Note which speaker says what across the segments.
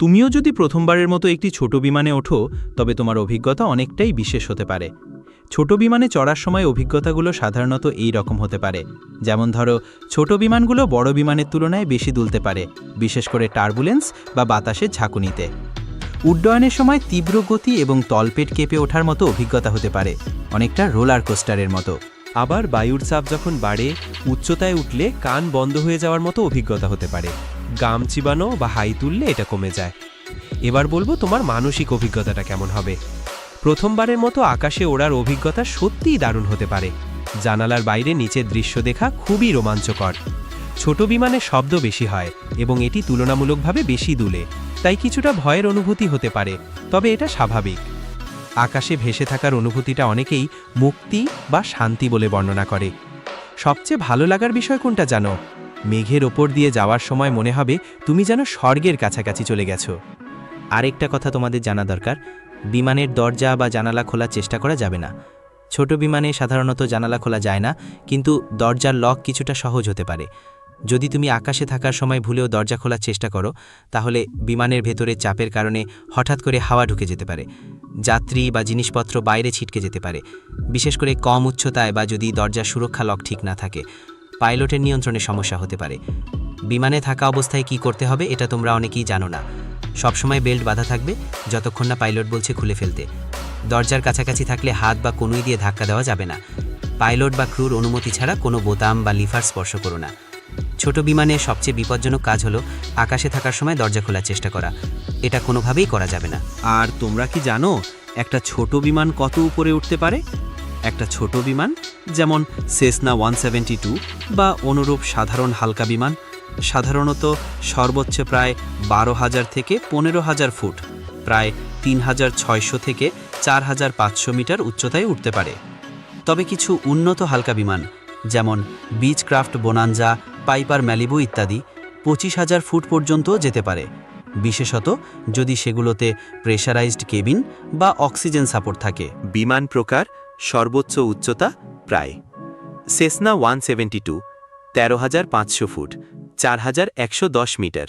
Speaker 1: তুমিও যদি প্রথমবারের মতো একটি ছোট বিমানে ওঠো, তবে তোমার অভিজ্ঞতা অনেকটাই বিশেষ হতে পারে। ছোট বিমানে চড়ার সময় অভিজ্ঞতাগুলো সাধারণত এই রকম হতে পারে। যেমন ধরো, ছোট বিমানগুলো বড় বিমানের তুলনায় বেশি দুলতে পারে, বিশেষ করে টার্বুলেন্স বা বাতাসের ঝাঁকুনিতে। উড্ডয়নের সময় তীব্র গতি এবং তলপেট কেঁপে ওঠার মতো অভিজ্ঞতা হতে পারে, অনেকটা রোলার কোস্টারের মতো।
Speaker 2: আবার বায়ুর চাপ যখন বাড়ে, উচ্চতায় উঠলে কান বন্ধ হয়ে যাওয়ার মতো অভিজ্ঞতা হতে পারে। গাম চিবানো বা হাই তুললে এটা কমে যায়। এবার বলব তোমার মানসিক অভিজ্ঞতাটা কেমন হবে। প্রথমবারের মতো আকাশে ওড়ার অভিজ্ঞতা সত্যিই দারুণ হতে পারে। জানালার বাইরে নিচের দৃশ্য দেখা খুবই রোমাঞ্চকর। ছোট বিমানে শব্দ বেশি হয় এবং এটি তুলনামূলকভাবে বেশি দুলে, তাই কিছুটা ভয়ের অনুভূতি হতে পারে, তবে এটা স্বাভাবিক। আকাশে ভেসে থাকার অনুভূতিটা অনেকেই মুক্তি বা শান্তি বলে বর্ণনা করে। সবচেয়ে ভালো লাগার বিষয় কোনটা জানো? মেঘের ওপর দিয়ে যাওয়ার সময় মনে হবে তুমি যেন স্বর্গের কাছাকাছি চলে গেছো।
Speaker 1: আরেকটা কথা তোমাদের জানা দরকার, বিমানের দরজা বা জানালা খোলার চেষ্টা করা যাবে না। ছোট বিমানে সাধারণত জানালা খোলা যায় না, কিন্তু দরজার লক কিছুটা সহজ হতে পারে। যদি তুমি আকাশে থাকার সময় ভুলেও দরজা খোলার চেষ্টা করো, তাহলে বিমানের ভেতরে চাপের কারণে হঠাৎ করে হাওয়া ঢুকে যেতে পারে। যাত্রী বা জিনিসপত্র বাইরে ছিটকে যেতে পারে। বিশেষ করে কম উচ্চতায় বা যদি দরজার সুরক্ষা লক ঠিক না থাকে। পাইলটের নিয়ন্ত্রণে সমস্যা হতে পারে। বিমানে থাকা অবস্থায় কি করতে হবে, এটা তোমরা অনেকেই জানো না। সবসময় বেল্ট বাঁধা থাকবে, যতক্ষণ না পাইলট বলছে খুলে ফেলতে। দরজার কাছাকাছি থাকলে হাত বা কনুই দিয়ে ধাক্কা দেওয়া যাবে না। পাইলট বা ক্রুর অনুমতি ছাড়া কোনো বোতাম বা লিভার স্পর্শ করো না। ছোট বিমানে সবচেয়ে বিপজ্জনক কাজ হলো আকাশে থাকার সময় দরজা খোলার চেষ্টা করা। এটা কোনোভাবেই করা যাবে না।
Speaker 2: আর তোমরা কি জানো, একটা ছোট বিমান কত উপরে উঠতে পারে? একটা ছোট বিমান, যেমন সেসনা ওয়ান বা অনুরূপ সাধারণ হালকা বিমান, সাধারণত সর্বোচ্চ প্রায় বারো হাজার থেকে পনেরো হাজার ফুট, প্রায় তিন হাজার ছয়শো থেকে চার হাজার পাঁচশো মিটার উচ্চতায় উঠতে পারে। তবে কিছু উন্নত হালকা বিমান, যেমন বিচক্রাফট বোনাঞ্জা পাইপার ম্যালিবু ইত্যাদি, পঁচিশ হাজার ফুট পর্যন্ত যেতে পারে। বিশেষত যদি সেগুলোতে প্রেশারাইজড কেবিন বা অক্সিজেন সাপোর্ট থাকে। বিমান প্রকার সর্বোচ্চ উচ্চতা প্রায়। সেসনা ওয়ান সেভেন্টি টু তেরো হাজার পাঁচশো ফুট, চার হাজার একশো দশ metre.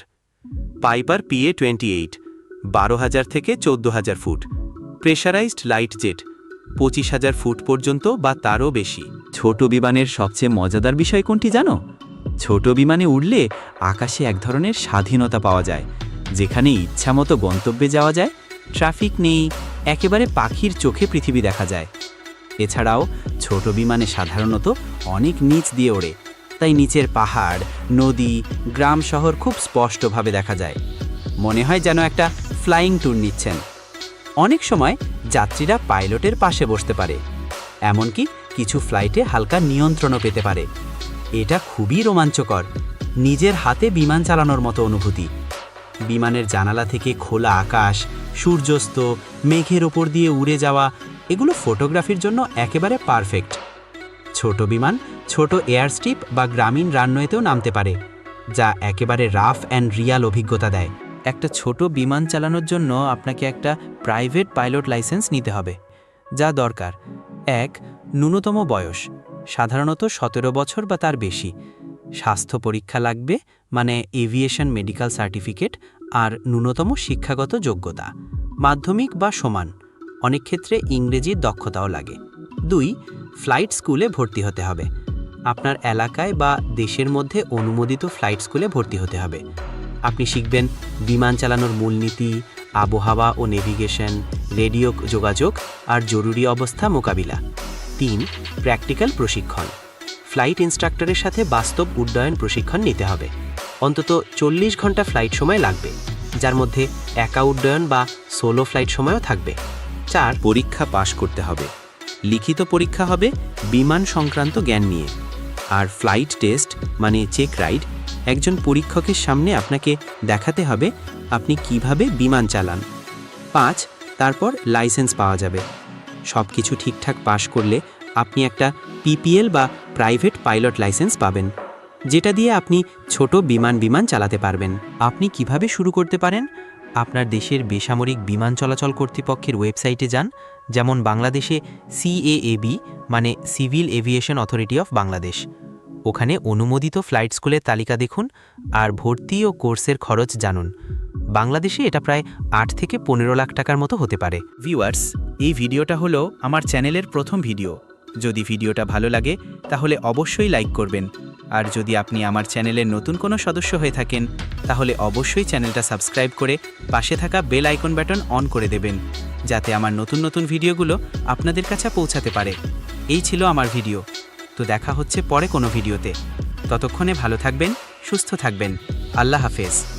Speaker 2: Piper PA twenty eight বারো হাজার থেকে চোদ্দ হাজার ফুট। প্রেশারাইজড লাইট জেট পঁচিশ হাজার ফুট পর্যন্ত বা তারও বেশি। ছোট বিমানের সবচেয়ে মজাদার বিষয় কোনটি জানো? ছোট বিমানে উড়লে আকাশে এক ধরনের স্বাধীনতা পাওয়া যায়, যেখানে ইচ্ছামতো গন্তব্যে যাওয়া যায়, ট্রাফিক নেই, একেবারে পাখির চোখে পৃথিবী দেখা যায়। এছাড়াও ছোট বিমানে সাধারণত অনেক নিচ দিয়ে ওড়ে। তাই নিচের পাহাড়, নদী, গ্রাম শহর খুব স্পষ্টভাবে দেখা যায়। মনে হয় যেন একটা ফ্লাইং ট্যুর নিচ্ছেন। অনেক সময় যাত্রীরা পাইলটের পাশে বসতে পারে। এমনকি কিছু ফ্লাইটে হালকা নিয়ন্ত্রণও পেতে পারে। এটা খুবই রোমাঞ্চকর। নিজের হাতে বিমান চালানোর মতো অনুভূতি। বিমানের জানালা থেকে খোলা আকাশ, সূর্যাস্ত, মেঘের ওপর দিয়ে উড়ে যাওয়া এগুলো ফটোগ্রাফির জন্য একেবারে পারফেক্ট। ছোট বিমান, ছোট এয়ারস্ট্রিপ বা গ্রামীণ রানওয়েতেও নামতে পারে, যা একেবারে রাফ অ্যান্ড রিয়াল অভিজ্ঞতা দেয়। একটা ছোট বিমান চালানোর জন্য আপনাকে একটা প্রাইভেট পাইলট লাইসেন্স নিতে হবে, যা দরকার। এক, ন্যূনতম বয়স, সাধারণত সতেরো বছর বা তার বেশি। স্বাস্থ্য পরীক্ষা লাগবে মানে এভিয়েশন মেডিকেল সার্টিফিকেট, আর ন্যূনতম শিক্ষাগত যোগ্যতা, মাধ্যমিক বা সমান। অনেক ক্ষেত্রে ইংরেজির দক্ষতাও লাগে। দুই, ফ্লাইট স্কুলে ভর্তি হতে হবে। আপনার এলাকায় বা দেশের মধ্যে অনুমোদিত ফ্লাইট স্কুলে ভর্তি হতে হবে। আপনি শিখবেন বিমান চালানোর মূলনীতি, আবহাওয়া ও নেভিগেশন, রেডিও যোগাযোগ আর জরুরি অবস্থা মোকাবিলা। তিন, প্র্যাকটিক্যাল প্রশিক্ষণ। ফ্লাইট ইনস্ট্রাক্টরের সাথে বাস্তব উড্ডয়ন প্রশিক্ষণ নিতে হবে। অন্তত চল্লিশ ঘণ্টা ফ্লাইট সময় লাগবে, যার মধ্যে একা উড্ডয়ন বা সোলো ফ্লাইট সময়ও থাকবে। চার পরীক্ষা পাশ করতে হবে। লিখিত পরীক্ষা হবে বিমান সংক্রান্ত জ্ঞান নিয়ে। আর ফ্লাইট টেস্ট মানে চেক রাইড একজন পরীক্ষকের সামনে আপনাকে দেখাতে হবে আপনি কীভাবে বিমান চালান। পাঁচ, তারপর লাইসেন্স পাওয়া যাবে। সব কিছু ঠিকঠাক পাশ করলে আপনি একটা পিপিএল বা প্রাইভেট পাইলট লাইসেন্স পাবেন, যেটা দিয়ে আপনি ছোট বিমান বিমান চালাতে পারবেন। আপনি কীভাবে শুরু করতে পারেন? আপনার দেশের বেসামরিক বিমান চলাচল কর্তৃপক্ষের ওয়েবসাইটে যান, যেমন বাংলাদেশে সিএএবি মানে civil aviation authority of Bangladesh. ওখানে অনুমোদিত ফ্লাইট স্কুলের তালিকা দেখুন আর ভর্তি ও কোর্সের খরচ জানুন।
Speaker 1: বাংলাদেশে এটা প্রায় আট থেকে পনেরো লাখ টাকার মতো হতে পারে।
Speaker 3: ভিউয়ার্স, এই ভিডিওটা হলো আমার চ্যানেলের প্রথম ভিডিও। যদি ভিডিওটা ভালো লাগে, তাহলে অবশ্যই লাইক করবেন। আর যদি আপনি আমার চ্যানেলের নতুন কোনো সদস্য হয়ে থাকেন, তাহলে অবশ্যই চ্যানেলটা সাবস্ক্রাইব করে পাশে থাকা বেল আইকন বাটন অন করে দেবেন, যাতে আমার নতুন নতুন ভিডিওগুলো আপনাদের কাছে পৌঁছাতে পারে। এই ছিল আমার ভিডিও। তো দেখা হচ্ছে পরে কোনো ভিডিওতে। ততক্ষণে ভালো থাকবেন, সুস্থ থাকবেন। আল্লাহ হাফেজ।